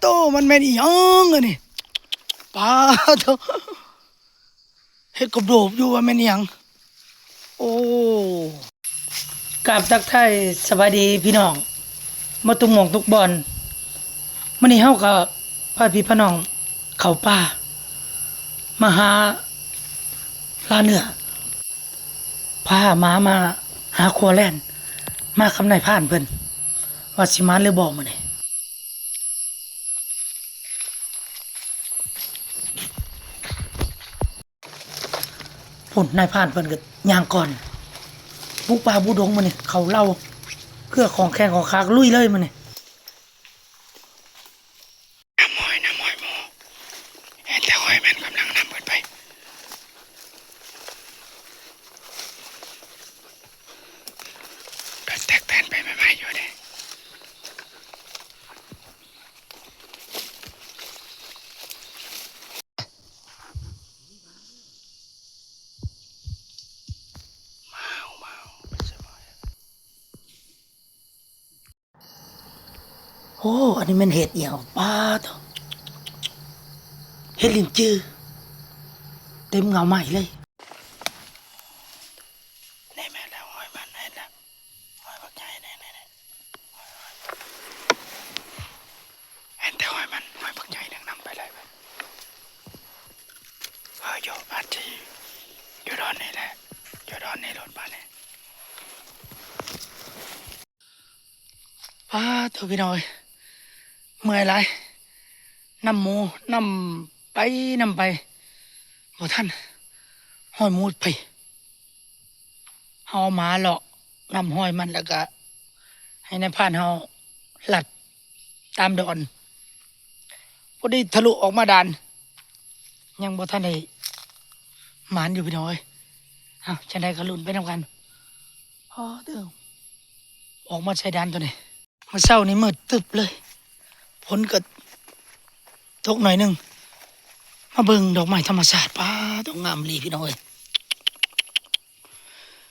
โตมันแม่นอีหยังอะนี่ปาโตเฮ็ดกบโดบอยู่ว่าแม่นอีหยังโอ้กราบทักทายสวัสดีพี่น้องมาตุกหมองทุกบอลมื้อนี้เฮาก็พาพี่พี่น้อง เขาป่ามาหาลาเนื้อพาหมามาหาครัวแล่นมาคำนายผ่านเพิ่นว่าสิมาหรือบ่มื้อนี้ พุ่นนายพานเพิ่นก็ย่างก่อนบุกป่าบุดงมาเนี่ยเขาเล่าเพื่อของแข่งของคากลุยเลยมาเนี่ยน้ำหอยน้ำหอยหมูเห็นแต่หอยมันกำลังนำเปิดไปก็แตกแตนไปใหม่ๆอยู่เนี่ยมามาไม่สบายโอ้อันนี้มันเห็ดเหี่ยวป้าตัวเห็ดลินจือเต็มเงาใหม่เลยนี่แม่แล้วหอยมันเห็นแล้วหอยบักใหญ่แน่แน่แน่หอยหอยเห็นแต่หอยมันหอยบักใหญ่นึงนำไปเลยไปเออโยอาทีอยู่ดอนนี่แหละอยู่ดอนนี่รถมาเนี่ป้าตัวพี่น้อย เมื่อยไรนำหมูนำไปนำไปบ่ท่านห้อยหมูไปเฮาหมาเลาะนำห้อยมันแล้วก็ ให้ในายพรานเฮาหลัดตามดอนพอดีทะลุออกมาดาน ยังบ่ท่านได้หมานอยู่พี่น้อยอ้าวจะได้กระลุนไปนำกันพอเด้อออกมาใช้ดานตัวนี้เมื่อเช้านี้มืดตึบเลย ฝนก็ตกหน่อยหนึงมาเบิ่งดอกไม้ธรรมชาติป้าดอกงามลยพี่น้องเอ้ย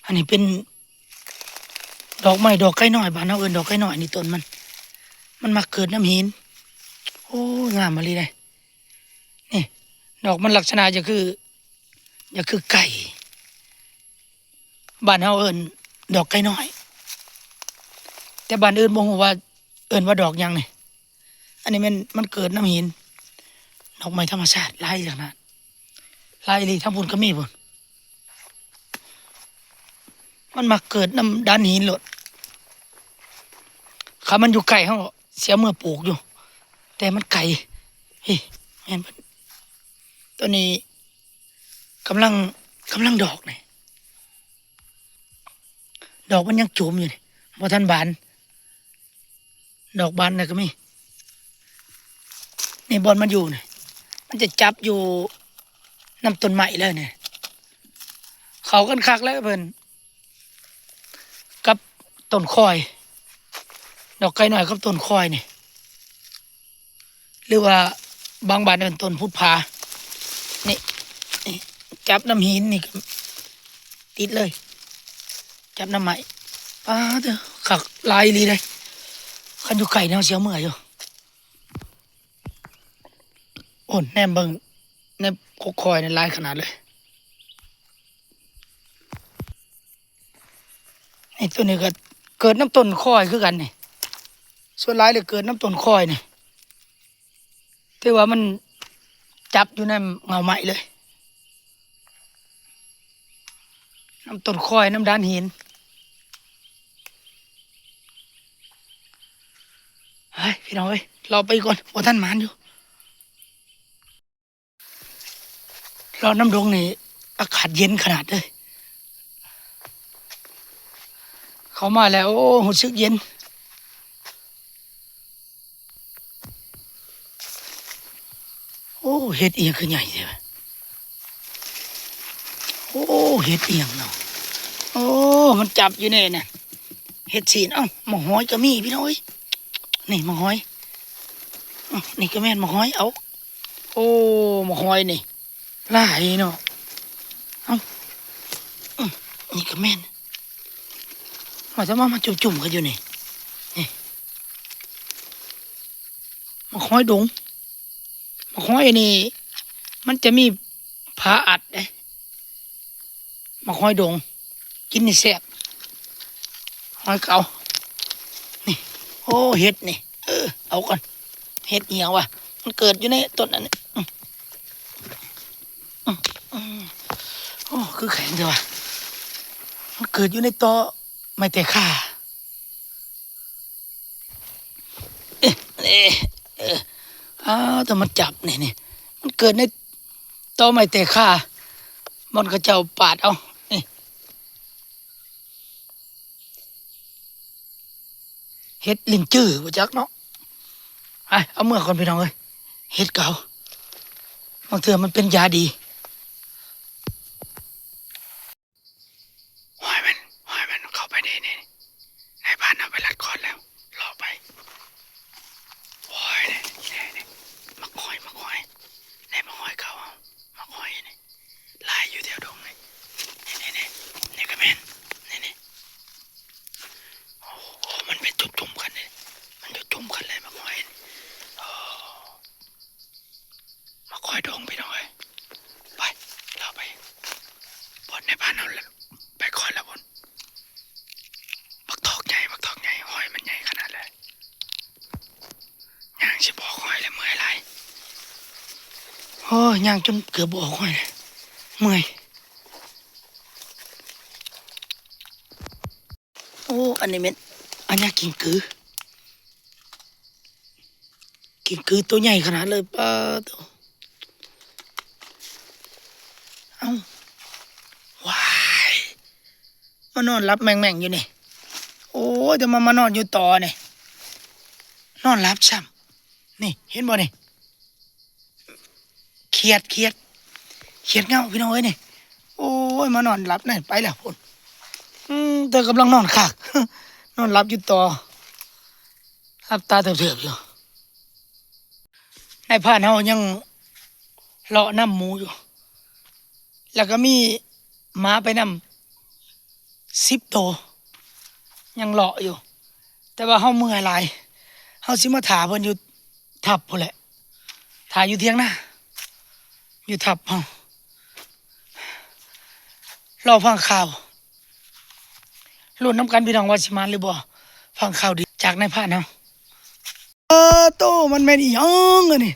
อันนี้เป็น ดอกไม้ดอกไก่น้อยบ้านเราเอิ้นดอกไก่น้อยนี่ต้นมัน มันมาเกิดน้ำหิน โอ้งามมาลยเลยนี่ ดอกมันลักษณะจะคือจะคือไก่บ้านเราเอิ้นดอกไก่น้อย แต่บ้านอื่นบ่ฮู้ว่า เอิ้นว่าดอกยังนี่ อันนี้มันมันเกิดน้ำหินดอกไม้ธรรมชาติหลายขนาดหลายอีหลีทั้งพุ่นก็มีพุ่นมันมาเกิดน้ำด้านหินโลดขามันอยู่ไกลเขาเสียเมื่อปลูกอยู่ แต่มันไกลเฮ้ยแม่นตัวนี้กำลังกำลังดอกนี่ดอกมันยังจุ่มอยู่นี่บ่ทันบาน ดอกบานนะก็มี นี่บอลมันอยู่นี่มันจะจับอยู่น้ำต้นไม้เลยเนี่ย เขากันคักแล้วเพิ่นกับต้นคอย ดอกไก่หน่อยกับต้นคอยนี่หรือว่าบางบานเป็นต้นพุทธานี่นี่จับน้ำหินนี่ติดเลย จับน้ำไม้ป้าเถอะขักลายลีเลยขันอยู่ไก่เนาเสียวเมื่อยอยู่โอ้ นแนมเบิงแนมคกคอยในลายขนาดเลยไอ้ตัวนี้ก็เกิดน้ำต้นคอยคือกันนี่ส่วนหลายเลยเกิดน้ำต้นคอยนี่ที่ว่ามันจับอยู่ในเงาไม้เลยน้ำต้นคอยน้ำด้านหินเฮ้ยพี่น้องเอ้ยเราไปก่อนว่าท่านหมานอยู่ เราน้ำดงนี่อากาศเย็นขนาดเลย เขามาแล้ว โอ้หูซึกเย็น โอ้เห็ดเอียงคือใหญ่เลยโอ้เห็ดเอียงเนาะโอ้ มันจับอยู่เนี่ยน่ะเห็ดสีนเอ้าหมอหอยก็มีพี่น้อยนี่มาหอยนี่ก็แม่นมาหอยเอาโอ้หมาหอยนี่ หลายเนาะเอาอื้อนี่ก็แม่นมาจะมามาจุ่มๆกันอยู่นี่นี่มาค้อยดงมาค้อยนี่ มันจะมีผาอัดเด้มาค้อยดง กินนี่แซ่บหอยเก่านี่โอ้เห็ดนี่ เออเอาก่อนเห็ดเหี่ยวว่ะ มันเกิดอยู่ในต้นนั้นนี่อืมอืมอืม โอ้คือแข็งจังว่ะมันเกิดอยู่ในตอไม่แต่ข่าเอ๊ะเอ๊ะเอออ้าวแต่มันจับนี่นี่มันเกิดในตอไม่แต่ข่ามันก็เจ้าปาดเอานี่เฮ็ดลินจื้อบ่จักเนาะไปเอาเมื่อก่อนพี่น้องเอ้ยเฮ็ดเก่าบางเทื่อมันเป็นยาดีหอยมันหอยมันเข้าไปในนี่ในบ้านเอาไปรัดคอดแล้วรอไปหอยนี่นี่นี่มาคอยมาคอยในมาคอยเขาเอามาคอยนี่ลายอยู่แถวดงนี่นี่นี่นี่นี่ก็แม่นนี่นี่ โอ้โหมัน เป็นจุ่มๆกันเลยมันจะจุ่มกันเลยมาคอยมาคอยดองไปหน่อยไปเราไปบนในบ้านเราเลยไปคอยแล้วบนบักทอกใหญ่บักทอกใหญ่หอยมันใหญ่ขนาดเลยย่างสิบอกหอยเลยเมื่อยไรโอ้ยย่างจนเกือบบอกหอยเลยมื่อยโอ้อันนี้เป็นอั นนี้กินกือ กินกือตัวใหญ่ขนาดเลยป้าตัวเอ้าว้ายมานอนรับแม่งอยู่นี่โอ้ยจะมามานอนอยู่ต่อนี่นอนรับซ้ำนี่ เห็นบ่นี่เครียดเครียดเครียดเงาพี่น้องเอ้ยนี่โอ้ยมานอนรับนี่ไปแล้วพุ่นอืมแต่กำลังนอนคัก นอนรับอยู่ต่อรับตาเถือบๆอยู่ในผ่านเฮายังเลาะน้ำหมูอยู่ แล้วก็มีหมาไปนำสิบตัวยังเลาะอยู่ แต่ว่าเฮาเมื่อยหลายเฮาสิมาถาเพิ่นอยู่ทับพุ่นแหละถาอยู่เที่ยงหน้าอยู่ทับเฮารอฟังข่าว รุ่นน้ำกันพี่น้องว่าสิมาหรือบ่ฟังข่าวดีจากนายพรานเนาะเออโตมันแม่นอีหยังอะนี่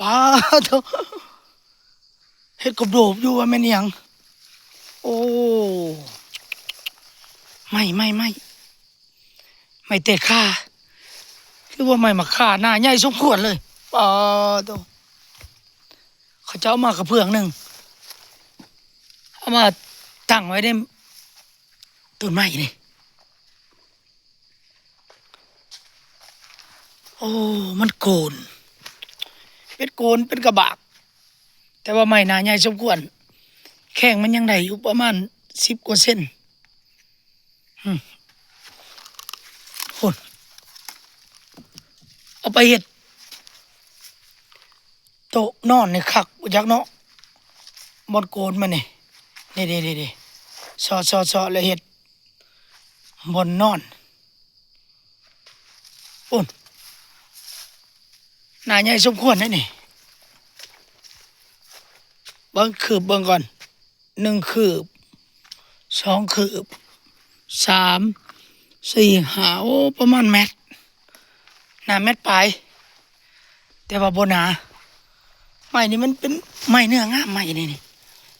ป้าโตเฮ็ดกบโดบอยู่ว่าแม่นอีหยังโอ้ไม่ไม่ไม่ไม่เตะค่าคือว่าไม่มาฆ่าหน้าใหญ่สมควรเลยป้าโตเขาเจ้ามากับเพื่องหนึ่งเอามาตั้งไว้ได้ ต้นไม้นี่ โอ้ มันโกน เป็นโกนเป็นกระบาก แต่ว่าไม่นาใหญ่สมควร แข้งมันยังได้อยู่ประมาณสิบกว่าเส้นอืมคนเอาไปเห็ดโตนอนในคักบ่จักเนาะบอนโกนมาเนี่นี่นี่นี่นี่ซอซอซอแล้วเห็ด บนนอนปุ่นหนาใหญ่สมควรนะนี่เบิ้งคืบเบิ้งก่อนหนึ่งคืบสองคืบสามสี่หาโอ้ประมาณแมตหนาแมตปลายแต่ว่าบนหนาไม้นี่มันเป็นไม้เนื้องามไม้นี่นี่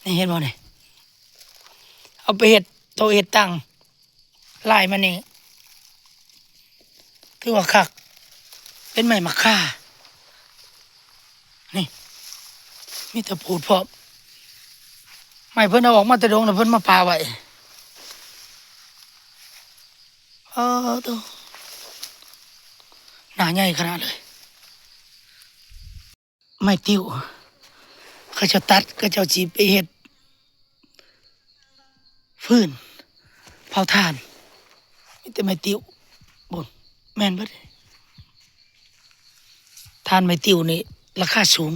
นี่เห็นบ่เนี่ยเอาไปเห็ดโตเห็ดตัง ลายมันนี่คือว่าคัก เป็นไม้มะค่า นี่มีแต่พูดพร้อมไม่เพิ่นเอาออกมาแต่ดงนะเพิ่นมาปาไว้เออตัวหนาใหญ่ขนาดเลย ไม่ติ้วเขาจะตัดก็จะจีไปเห็ด ฟืนเผาถ่าน มีแต่ไม่ติวบนแม่นบ่ได้ทานไม่ติวนี่ราคาสูง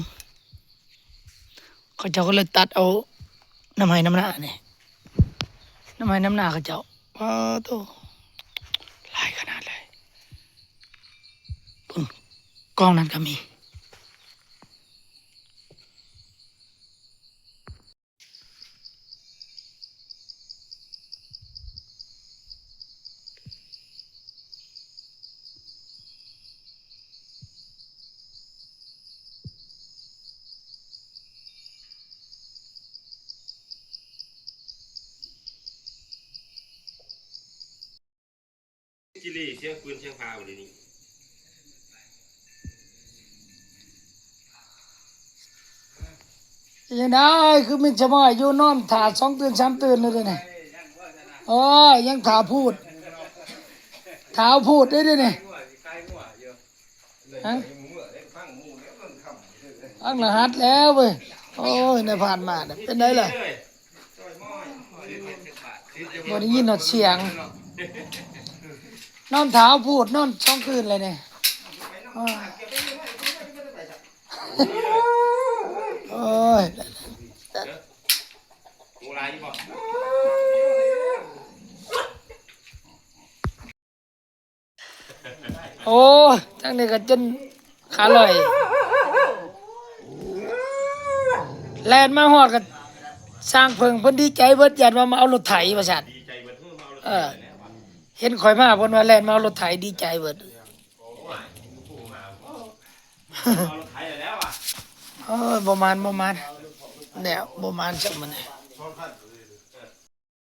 เขาเจ้าก็เลยตัดเอาน้ำไห้น้ำหน้านี่ยน้ำไห้น้ำหน้าเขาเจ้าว้าโตหลายขนาดเลยปุ่นกล้องนั้นก็มี จิลี่เชียงปืนเชียงพาวเลยนี่ยังได้คือมันจะมาอยู่นอนถ่าสองตื่นสามตื่นเลยเด้อเนี่ยโอ้ยยังถาพูดถาพูดได้ด้วยเนี่ยฮะอังรหัสแล้วเว้ยโอ้ยในผ่านมาเนี่ยเป็นไงล่ะบ่ได้ยินหนดเสียง นอนเท้าพูดนอนสองคืนเลยเนี่ยโอ้ยโอ้ยงูลายยี่ปะโอ้ยทั้งนี้ก็จนขาลอย แลนมาฮอดก็สร้างเพิงเพิ่นดีใจเบิดยันว่ามาเอารถไถว่าซั่นดีใจเบิดเพิ่มเอาเออ เห็นข่อยมาเพิ่นว่าแลนมาเอารถไถดีใจเบิดเอารถไถแล้วอะเอ้ยบ่มานบ่มานแนวบ่มานจักมันนี่ชอบขัด